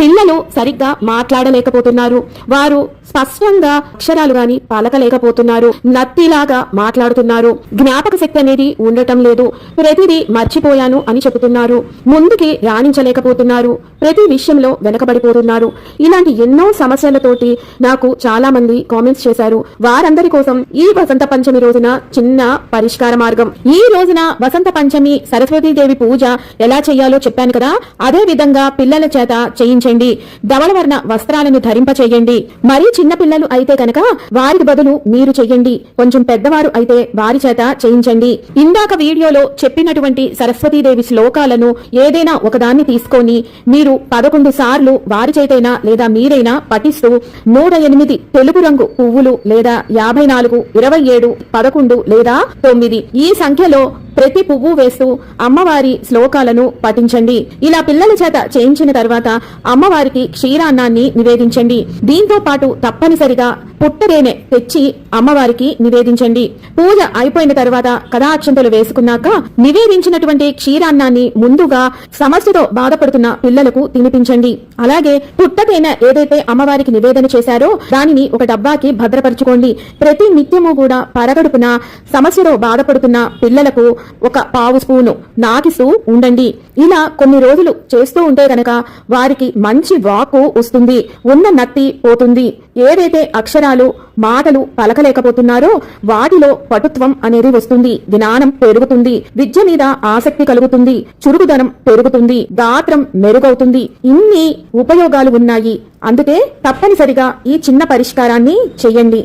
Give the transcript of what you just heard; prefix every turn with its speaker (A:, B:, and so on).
A: పిల్లలు సరిగ్గా మాట్లాడలేకపోతున్నారు. వారు స్పష్టంగా అక్షరాలు గాని పలకలేకపోతున్నారు. నత్తిలాగా మాట్లాడుతున్నారు. జ్ఞాపక శక్తి అనేది ఉండటం లేదు. ప్రతిదీ మర్చిపోయాను అని చెబుతున్నారు. ముందుకి రాణించలేకపోతున్నారు. ప్రతి విషయంలో వెనకబడిపోతున్నారు. ఇలాంటి ఎన్నో సమస్యలతోటి నాకు చాలా మంది కామెంట్స్ చేశారు. వారందరి కోసం ఈ వసంత పంచమి రోజున చిన్న పరిష్కార మార్గం. ఈ రోజున వసంత పంచమి సరస్వతీదేవి పూజ ఎలా చేయాలో చెప్పాను కదా? అదే విధంగా పిల్లల చేత చేయించండి. ధవళవర్ణ వస్త్రాలను ధరింప చేయండి మరీ చిన్నపిల్లలు అయితే కనుక వారికి బదులు మీరు చెయ్యండి. కొంచెం పెద్దవారు అయితే వారి చేత చేయించండి. ఇందాక వీడియోలో చెప్పినటువంటి సరస్వతీదేవి శ్లోకాలను ఏదైనా ఒకదాన్ని తీసుకొని మీరు పదకొండు సార్లు వారి చేతైనా లేదా మీరైనా పఠిస్తూ నూట ఎనిమిది తెలుగు రంగు పువ్వులు లేదా యాభై నాలుగు ఇరవై ఏడు పదకొండు లేదా తొమ్మిది ఈ సంఖ్యలో ప్రతి పువ్వు వేస్తూ అమ్మవారి శ్లోకాలను పఠించండి. ఇలా పిల్లల చేత చేయించిన తర్వాత అమ్మవారికి క్షీరాన్నాన్ని నివేదించండి. దీంతో పాటు తప్పనిసరిగా పుట్టదేనే తెచ్చి అమ్మవారికి నివేదించండి. పూజ అయిపోయిన తర్వాత కథాక్షంతలు వేసుకున్నాక నివేదించినటువంటి క్షీరాన్నాన్ని ముందుగా సమస్యతో బాధపడుతున్న పిల్లలకు తినిపించండి. అలాగే పుట్టతేనె ఏదైతే అమ్మవారికి నివేదన చేశారో దానిని ఒక డబ్బాకి భద్రపరచుకోండి. ప్రతి నిత్యము కూడా పరగడుపున సమస్యతో బాధపడుతున్న పిల్లలకు ఒక పావు స్పూను నాకిస్తూ ఉండండి. ఇలా కొన్ని రోజులు చేస్తూ ఉంటే గనక వారికి మంచి వాకు వస్తుంది. ఉన్న నత్తి పోతుంది. ఏదైతే అక్షరాలు మాటలు పలకలేకపోతున్నారో వాటిలో పటుత్వం అనేది వస్తుంది జ్ఞానం పెరుగుతుంది విద్య మీద ఆసక్తి కలుగుతుంది చురుకుదనం పెరుగుతుంది గాత్రం మెరుగవుతుంది ఇన్ని ఉపయోగాలు ఉన్నాయి. అందుకే తప్పనిసరిగా ఈ చిన్న పరిష్కారాన్ని చెయ్యండి